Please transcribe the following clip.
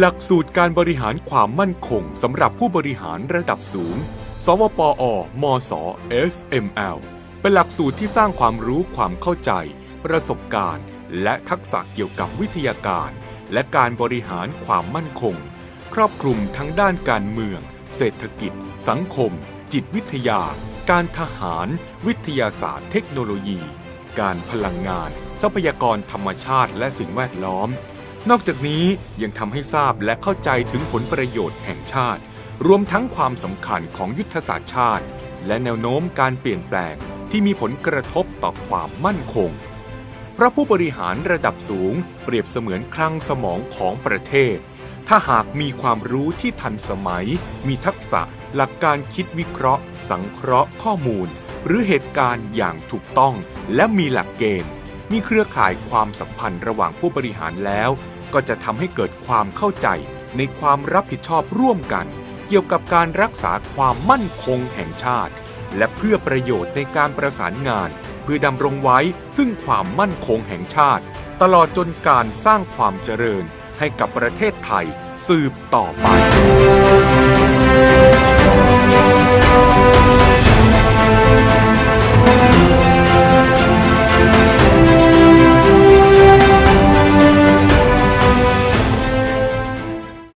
หลักสูตรการบริหารความมั่นคงสำหรับผู้บริหารระดับสูง สวปอมศ SML เป็นหลักสูตรที่สร้างความรู้ความเข้าใจ ประสบการณ์ และทักษะเกี่ยวกับวิทยาการ และการบริหารความมั่นคง ครอบคลุมทั้งด้านการเมือง เศรษฐกิจ สังคม จิตวิทยา การทหาร วิทยาศาสตร์เทคโนโลยี การพลังงาน ทรัพยากรธรรมชาติและสิ่งแวดล้อม นอกจากนี้ยังทำให้ทราบและเข้าใจถึงผลประโยชน์แห่งชาติ รวมทั้งความสำคัญของยุทธศาสตร์ชาติ และแนวโน้มการเปลี่ยนแปลงที่มีผลกระทบต่อความมั่นคง เพราะผู้บริหารระดับสูงเปรียบเสมือนคลังสมองของประเทศ ถ้าหากมีความรู้ที่ทันสมัย มีทักษะหลักการคิดวิเคราะห์ สังเคราะห์ข้อมูล หรือเหตุการณ์อย่างถูกต้องและมีหลักเกณฑ์ มีเครือข่ายความสัมพันธ์ระหว่างผู้บริหารแล้ว ก็จะทำให้เกิดความเข้าใจในความรับผิดชอบร่วมกัน เกี่ยวกับการรักษาความมั่นคงแห่งชาติ และเพื่อประโยชน์ในการประสานงาน เพื่อดำรงไว้ซึ่งความมั่นคงแห่งชาติ ตลอดจนการสร้างความเจริญให้กับประเทศไทยสืบต่อไป